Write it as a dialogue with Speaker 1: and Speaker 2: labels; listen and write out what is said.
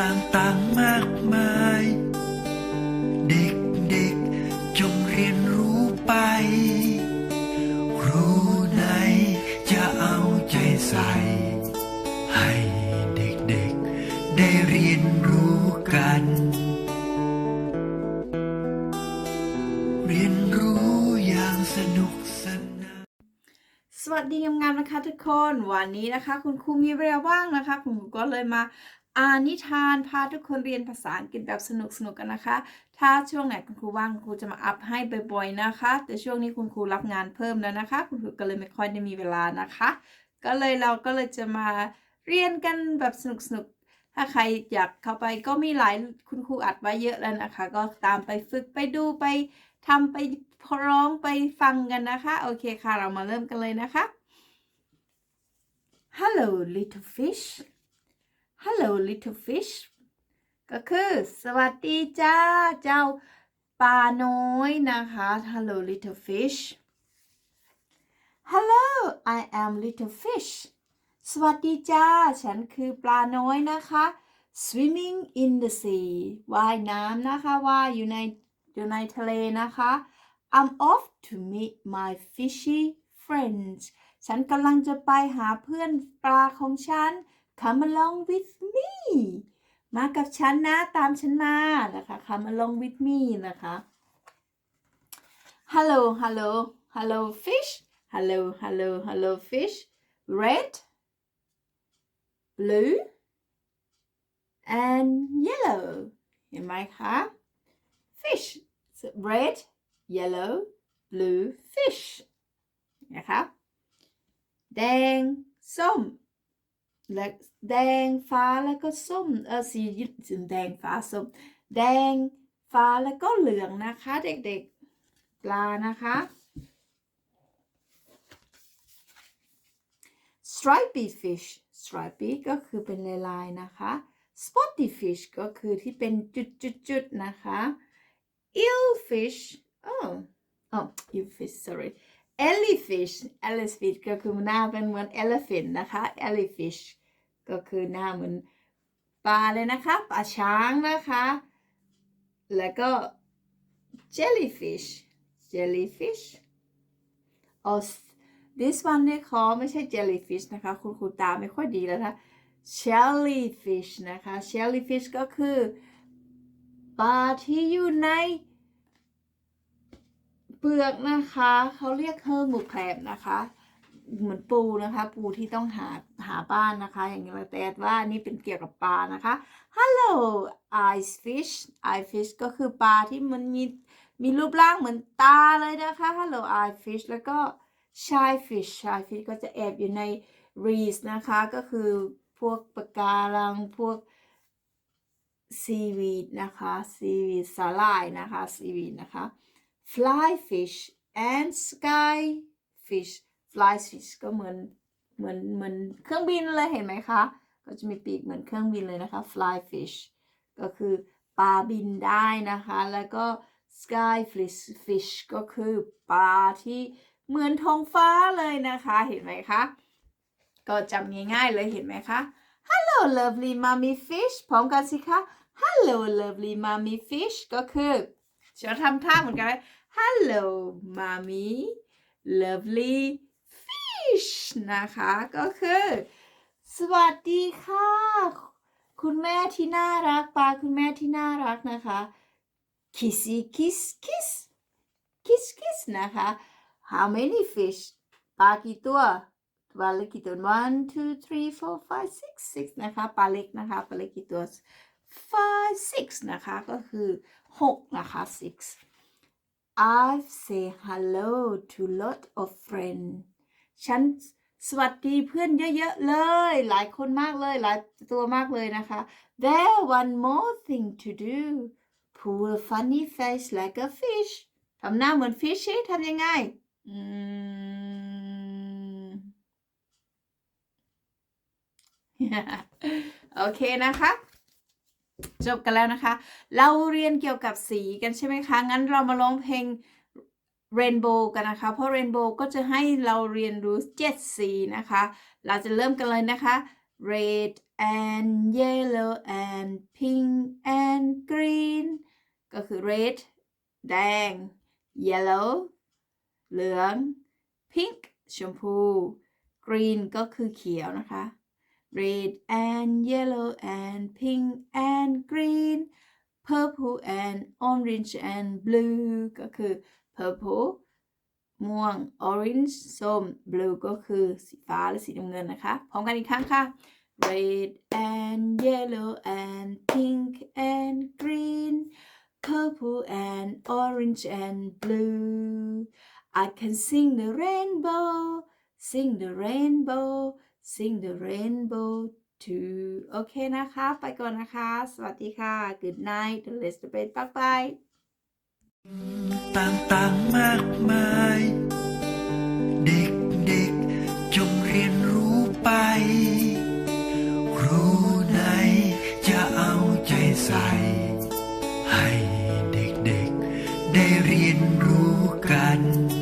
Speaker 1: ต่างๆมากมาย เด็กๆจงเรียนรู้ไปครูไหนจะเอาใจใส่ ให้เด็กๆได้เรียนรู้กัน เรียนรู้อย่างสนุกสนาน
Speaker 2: สวัสดีงามๆนะคะทุกคน วันนี้นะคะ คุณครูมีเวลาว่างนะคะ คุณครูก็เลยมา อ่านนิทานพาทุกคนเรียนภาษาอังกฤษแบบสนุกๆกันนะคะ ถ้าช่วงไหนคุณครูว่างคุณครูจะมาอัพให้บ่อยๆนะคะ แต่ช่วงนี้คุณครูรับงานเพิ่มแล้วนะคะ คุณครูก็เลยไม่ค่อยได้มีเวลานะคะ ก็เลยเราก็เลยจะมาเรียนกันแบบสนุกๆถ้าใครอยากเข้าไปก็มีหลายคุณครูอัดไว้เยอะแล้วนะคะ ก็ตามไปฝึกไปดูไปทำไปร้องไปฟังกันนะคะ โอเคค่ะเรามาเริ่มกันเลยนะคะ Hello little fish Hello little fish ก็คือ สวัสดีจ้า เจ้าปลาน้อยนะคะ Hello little fish Hello I am little fish สวัสดีจ้า ฉันคือปลาน้อยนะคะ swimming in the sea ว่ายน้ำนะคะว่ายอยู่ในอยู่ในทะเลนะคะ I'm off to meet my fishy friends ฉันกำลังจะไปหาเพื่อนปลาของฉัน Come along with me มากับฉันนะตามฉันมานะคะ Come along with me นะคะ Hello hello hello fish hello hello hello fish red blue and yellow เห็นไหมคะ fish red yellow blue fish นะคะแดงส้ม และแดงฟ้าแล้วก็ส้มเออสีสีแดงฟ้าส้มแดงฟ้าแล้วก็เหลืองนะคะ เด็กๆปลานะคะ stripy fish stripy ก็คือเป็นลายๆนะคะ spotty fish ก็คือที่เป็นจุดๆๆนะคะ eel fish oh oh eel fish sorry Jellyfish Jellyfish ก็คือหน้าเป็นเหมือน elephant นะคะ Jellyfish ก็คือหน้าเหมือนปลาเลยนะคะปลาช้างนะคะ แล้วก็ jellyfish jellyfish oh this one เนี่ยขอไม่ใช่ jellyfish นะคะ คุณครูตาไม่ค่อยดีแล้วนะ shellfish นะคะ shellfish ก็คือปลาที่อยู่ในเปลือกนะคะ เขาเรียกเฮอร์มูแครบนะคะ เหมือนปูนะคะ ปูที่ต้องหาหาบ้านนะคะ อย่างนี้แต่ว่านี่เป็นเกี่ยวกับปลานะคะ Hello ice fish ice fish ก็คือปลาที่มันมีมีรูปร่างเหมือนตาเลยนะคะ Hello ice fish แล้วก็ shy fish shy fish ก็จะแอบอยู่ใน reef นะคะ ก็คือพวกปะการังพวก seaweed นะคะ seaweed สาหร่ายนะคะ seaweed นะคะ fly fish and sky fish fly fish ก็เหมือนเหมือนเหมือนเครื่องบินเลยเห็นไหมคะ ก็จะมีปีกเหมือนเครื่องบินเลยนะคะ fly fish ก็คือปลาบินได้นะคะ แล้วก็ sky fish fish ก็คือปลาที่เหมือนท้องฟ้าเลยนะคะ เห็นไหมคะ ก็จำง่ายๆเลยเห็นไหมคะ Hello lovely mommy fish พร้อมกันสิคะ Hello lovely mommy fish ก็คือจะทำท่าเหมือนกัน Hello mommy lovely fish นะคะ ก็คือ สวัสดีค่ะ คุณแม่ที่น่ารักปาคุณแม่ที่น่ารักนะคะ kissy kiss kiss kiss kiss นะคะ how many fish ปลากี่ตัวปลาเล็กกี่ตัว one two three four five six six นะคะปลาเล็กนะคะปลาเล็กกี่ตัว five six นะคะก็คือหกนะคะ six I've say hello to lot of friends ฉันสวัสดีเพื่อนเยอะๆเลย หลายคนมากเลย หลายตัวมากเลยนะคะ There one more thing to do pull a funny face like a fish ทำหน้าเหมือน fish ทำยังไงอืมโอเคนะคะ จบกันแล้วนะคะ เราเรียนเกี่ยวกับสีกันใช่ไหมคะ งั้นเรามาร้องเพลง Rainbow กันนะคะ เพราะ Rainbow ก็จะให้เราเรียนรู้7สีนะคะ เราจะเริ่มกันเลยนะคะ red and yellow and pink and green ก็คือ red แดง yellow เหลือง pink ชมพู green ก็คือเขียวนะคะ red and yellow and pink and green purple and orange and blue ก็คือ purple ม่วง orange ส้ม blue ก็คือสีฟ้าและสีน้ำเงินนะคะ พร้อมกันอีกครั้งค่ะ red and yellow and pink and green purple and orange and blue I can sing the rainbow sing the rainbow sing the rainbow too โอเคนะคะ ไปก่อนนะคะ สวัสดีค่ะ good night the rest of it bye bye
Speaker 1: ต่างๆมากมาย เด็กๆจงเรียนรู้ไป ครูไหนจะเอาใจใส่ ให้เด็กๆได้เรียนรู้กันเรียนรู้อย่างสนุกสน